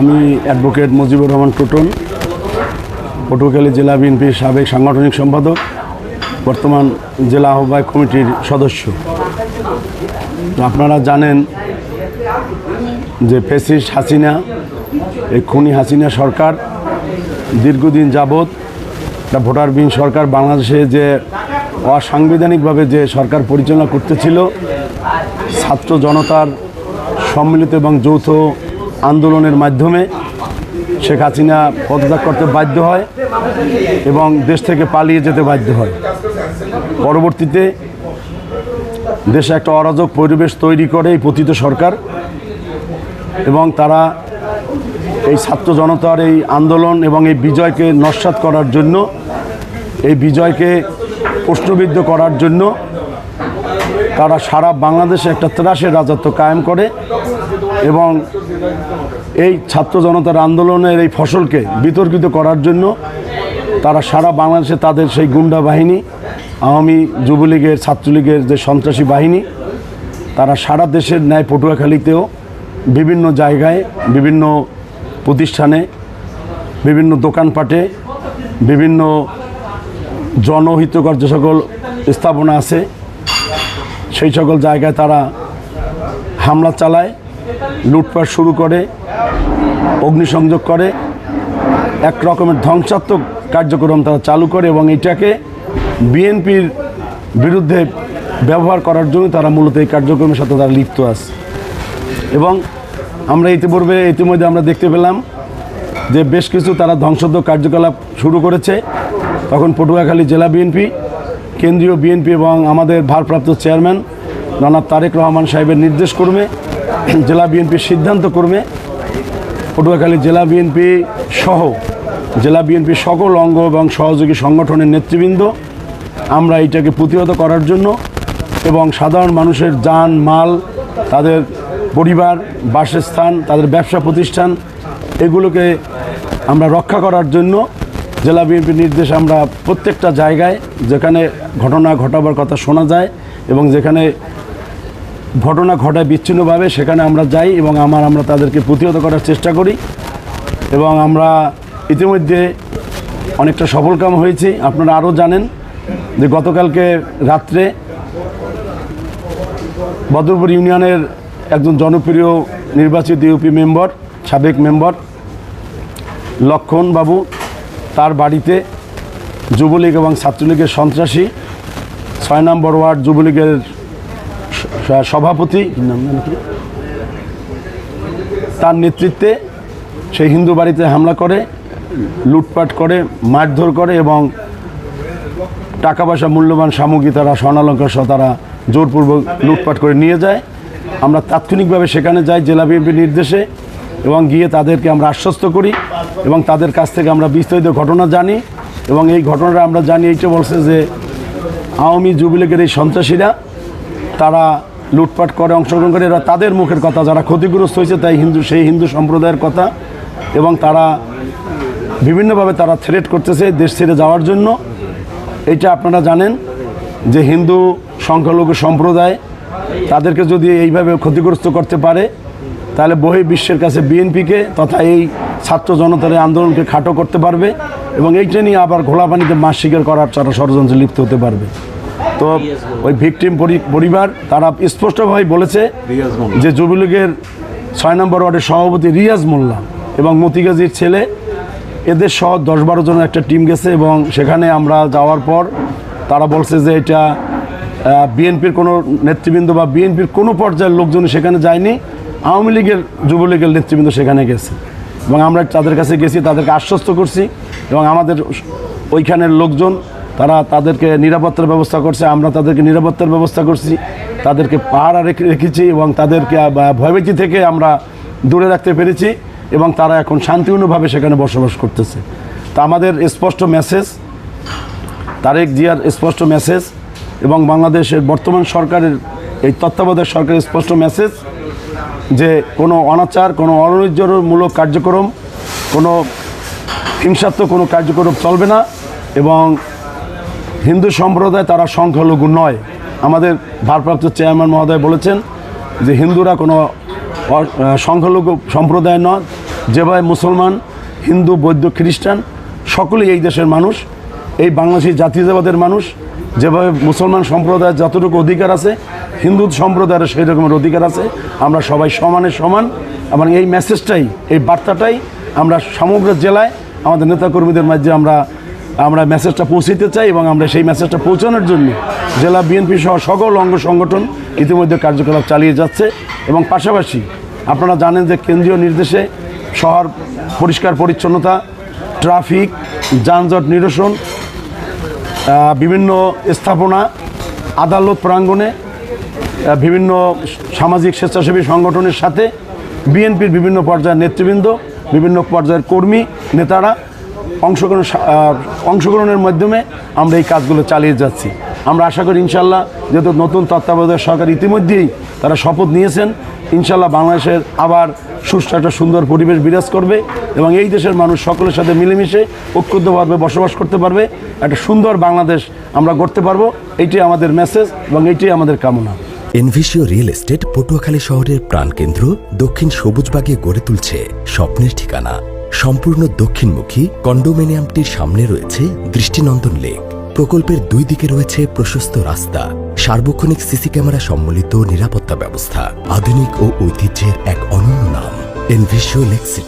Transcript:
আমি অ্যাডভোকেট মুজিবুর রহমান টুটন পটুয়াখালী জেলা বিএনপির সাবেক সাংগঠনিক সম্পাদক, বর্তমান জেলা আহ্বায়ক কমিটির সদস্য। আপনারা জানেন যে ফেসিস্ট হাসিনা, এই খুনি হাসিনা সরকার দীর্ঘদিন যাবৎ একটা ভোটারবিহীন সরকার বাংলাদেশে যে অসাংবিধানিকভাবে যে সরকার পরিচালনা করতেছিল, ছাত্র জনতার সম্মিলিত এবং যৌথ আন্দোলনের মাধ্যমে শেখ হাসিনা পদত্যাগ করতে বাধ্য হয় এবং দেশ থেকে পালিয়ে যেতে বাধ্য হয়। পরবর্তীতে দেশে একটা অরাজক পরিবেশ তৈরি করে এই পতিত সরকার এবং তারা এই ছাত্র জনতার এই আন্দোলন এবং এই বিজয়কে নস্বাত করার জন্য, এই বিজয়কে প্রশ্নবিদ্ধ করার জন্য তারা সারা বাংলাদেশে একটা ত্রাসের রাজত্ব কায়েম করে। এবং এই ছাত্র জনতার আন্দোলনের এই ফসলকে বিতর্কিত করার জন্য তারা সারা বাংলাদেশে তাদের সেই গুন্ডা বাহিনী, আওয়ামী যুবলীগের, ছাত্রলীগের যে সন্ত্রাসী বাহিনী, তারা সারা দেশের ন্যায় পটুয়াখালীতেও বিভিন্ন জায়গায়, বিভিন্ন প্রতিষ্ঠানে, বিভিন্ন দোকানপাটে, বিভিন্ন জনহিতকর যে সকল স্থাপনা আছে, সেই সকল জায়গায় তারা হামলা চালায়। লুটপাট শুরু করে, অগ্নিসংযোগ করে, এক রকমের ধ্বংসাত্মক কার্যক্রম তারা চালু করে এবং এটাকে বিএনপির বিরুদ্ধে ব্যবহার করার জন্য তারা মূলত এই কার্যক্রমের সাথে তারা লিপ্ত আছে। এবং আমরা ইতিপূর্বে, ইতিমধ্যে আমরা দেখতে পেলাম যে বেশ কিছু তারা ধ্বংসাত্মক কার্যকলাপ শুরু করেছে। তখন পটুয়াখালী জেলা বিএনপি, কেন্দ্রীয় বিএনপি এবং আমাদের ভারপ্রাপ্ত চেয়ারম্যান জনাব তারেক রহমান সাহেবের নির্দেশ করবে জেলা বিএনপির সিদ্ধান্ত করবে পটুয়াখালী জেলা বিএনপি সহ জেলা বিএনপির সকল অঙ্গ এবং সহযোগী সংগঠনের নেতৃবৃন্দ, আমরা এইটাকে প্রতিহত করার জন্য এবং সাধারণ মানুষের যান, মাল, তাদের পরিবার, বাসস্থান, তাদের ব্যবসা প্রতিষ্ঠান, এগুলোকে আমরা রক্ষা করার জন্য জেলা বিএনপির নির্দেশ আমরা প্রত্যেকটা জায়গায় যেখানে ঘটনা ঘটাবার কথা শোনা যায় এবং যেখানে ঘটনা ঘটায় বিচ্ছিন্নভাবে, সেখানে আমরা যাই এবং আমার, আমরা তাদেরকে প্রতিহত করার চেষ্টা করি। এবং আমরা ইতিমধ্যে অনেকটা সফলকাম হয়েছি। আপনারা আরও জানেন যে গতকালকে রাত্রে বদরপুর ইউনিয়নের একজন জনপ্রিয় নির্বাচিত ইউপি মেম্বার, সাবেক মেম্বার লক্ষণ বাবু, তার বাড়িতে যুবলীগ এবং ছাত্রলীগের সন্ত্রাসী, ছয় নম্বর ওয়ার্ড যুবলীগের সভাপতি? তার নেতৃত্বে সেই হিন্দু বাড়িতে হামলা করে, লুটপাট করে, মারধর করে এবং টাকা পয়সা মূল্যবান সামগ্রী তারা স্বর্ণালঙ্কার সহ তারা জোরপূর্বক লুটপাট করে নিয়ে যায় আমরা তাৎক্ষণিকভাবে সেখানে যাই জেলা বিএনপির নির্দেশে এবং গিয়ে তাদেরকে আমরা আশ্বস্ত করি এবং তাদের কাছ থেকে আমরা বিস্তারিত ঘটনা জানি এবং এই ঘটনাটা আমরা জানি এইটা বলছে যে আওয়ামী যুবলীগের এই সন্ত্রাসীরা তারা লুটপাট করে, অংশগ্রহণ করে, এরা তাদের মুখের কথা। যারা ক্ষতিগ্রস্ত হয়েছে, তাই হিন্দু, সেই হিন্দু সম্প্রদায়ের কথা। এবং তারা বিভিন্নভাবে তারা থ্রেট করতেছে দেশ ছেড়ে যাওয়ার জন্য। এইটা আপনারা জানেন যে হিন্দু সংখ্যালঘু সম্প্রদায় তাদেরকে যদি এইভাবে ক্ষতিগ্রস্ত করতে পারে, তাহলে বহি বিশ্বের কাছে বিএনপিকে তথা এই ছাত্র জনতার আন্দোলনকে খাটো করতে পারবে এবং এইটা নিয়ে আবার ঘোলা পানিতে মাছ শিকার করার তারা ষড়যন্ত্রে লিপ্ত হতে পারবে। তো ওই ভিকটিম পরিবার তারা স্পষ্টভাবে বলেছে যে যুবলীগের ছয় নম্বর ওয়ার্ডের সভাপতি রিয়াজ মোল্লা এবং মতিগাজির ছেলে এদের সহ দশ বারো জনের একটা টিম গেছে এবং সেখানে আমরা যাওয়ার পর তারা বলছে যে এটা বিএনপির কোনো নেতৃবৃন্দ বা বিএনপির কোনো পর্যায়ের লোকজন সেখানে যায়নি। আওয়ামী লীগের যুবলীগের নেতৃবৃন্দ সেখানে গেছে। এবং আমরা তাদের কাছে গেছি তাদেরকে আশ্বস্ত করছি এবং আমাদের ওইখানের লোকজন তারা তাদেরকে নিরাপত্তার ব্যবস্থা করছে, আমরা তাদেরকে নিরাপত্তার ব্যবস্থা করছি, তাদেরকে পাহারা রেখে রেখেছি এবং তাদেরকে ভয়ভীতি থেকে আমরা দূরে রাখতে পেরেছি এবং তারা এখন শান্তিপূর্ণভাবে সেখানে বসবাস করতেছে। তা আমাদের স্পষ্ট মেসেজ তারেক জিয়ার স্পষ্ট মেসেজ এবং বাংলাদেশের বর্তমান সরকারের, এই তত্ত্বাবধায়ক সরকারের স্পষ্ট মেসেজ যে কোনো অনাচার, কোনো অনৈর্যমূলক কার্যক্রম, কোনো হিংসাত্মক কোনো কার্যক্রম চলবে না এবং হিন্দু সম্প্রদায় তারা সংখ্যালঘু নয়। আমাদের ভারপ্রাপ্ত চেয়ারম্যান মহোদয় বলেছেন যে হিন্দুরা কোনো সংখ্যালঘু সম্প্রদায় নয়। যেভাবে মুসলমান, হিন্দু, বৌদ্ধ, খ্রিস্টান, সকলেই এই দেশের মানুষ, এই বাংলাদেশি জাতীয়তাবাদের মানুষ। যেভাবে মুসলমান সম্প্রদায়ের যতটুকু অধিকার আছে, হিন্দু সম্প্রদায়ের সেই রকমের অধিকার আছে। আমরা সবাই সমানে সমান। এবং এই মেসেজটাই এই বার্তাটাই আমরা সমগ্র জেলায় আমাদের নেতাকর্মীদের মাঝে আমরা আমরা মেসেজটা পৌঁছাতে চাই এবং আমরা সেই মেসেজটা পৌঁছানোর জন্য জেলা বিএনপি সহ সকল অঙ্গ সংগঠন ইতিমধ্যে কার্যকলাপ চালিয়ে যাচ্ছে এবং পাশাপাশি আপনারা জানেন যে কেন্দ্রীয় নির্দেশে শহর পরিষ্কার পরিচ্ছন্নতা, ট্রাফিক, যানজট নিরসন বিভিন্ন স্থাপনা, আদালত প্রাঙ্গণে বিভিন্ন সামাজিক স্বেচ্ছাসেবী সংগঠনের সাথে বিএনপির বিভিন্ন পর্যায়ের নেতৃবৃন্দ, বিভিন্ন পর্যায়ের কর্মী, নেতারা অংশগ্রহণ অংশগ্রহণের মাধ্যমে আমরা এই কাজগুলো চালিয়ে যাচ্ছি। আমরা আশা করি ইনশাল্লাহ যেহেতু নতুন তত্ত্বাবধায়ক সরকার ইতিমধ্যেই তারা শপথ নিয়েছেন, ইনশাল্লাহ বাংলাদেশের আবার সুষ্ঠু একটা সুন্দর পরিবেশ বিরাজ করবে এবং এই দেশের মানুষ সকলের সাথে মিলেমিশে ঐক্যবদ্ধভাবে বসবাস করতে পারবে, একটা সুন্দর বাংলাদেশ আমরা গড়তে পারব এইটাই আমাদের মেসেজ এবং এইটাই আমাদের কামনা। এনভিসিও রিয়েল এস্টেট পটুয়াখালী শহরের প্রাণকেন্দ্র দক্ষিণ সবুজবাগে গড়ে তুলছে স্বপ্নের ঠিকানা। সম্পূর্ণ দক্ষিণমুখী কন্ডোমিনিয়ামটির সামনে রয়েছে দৃষ্টিনন্দন লেক। প্রকল্পের দুই দিকে রয়েছে প্রশস্ত রাস্তা, সার্বক্ষণিক সিসি ক্যামেরা সম্মিলিত নিরাপত্তা ব্যবস্থা, আধুনিক ও ঐতিহ্যের এক অনন্য নাম এনভিসিও লেক সিটি।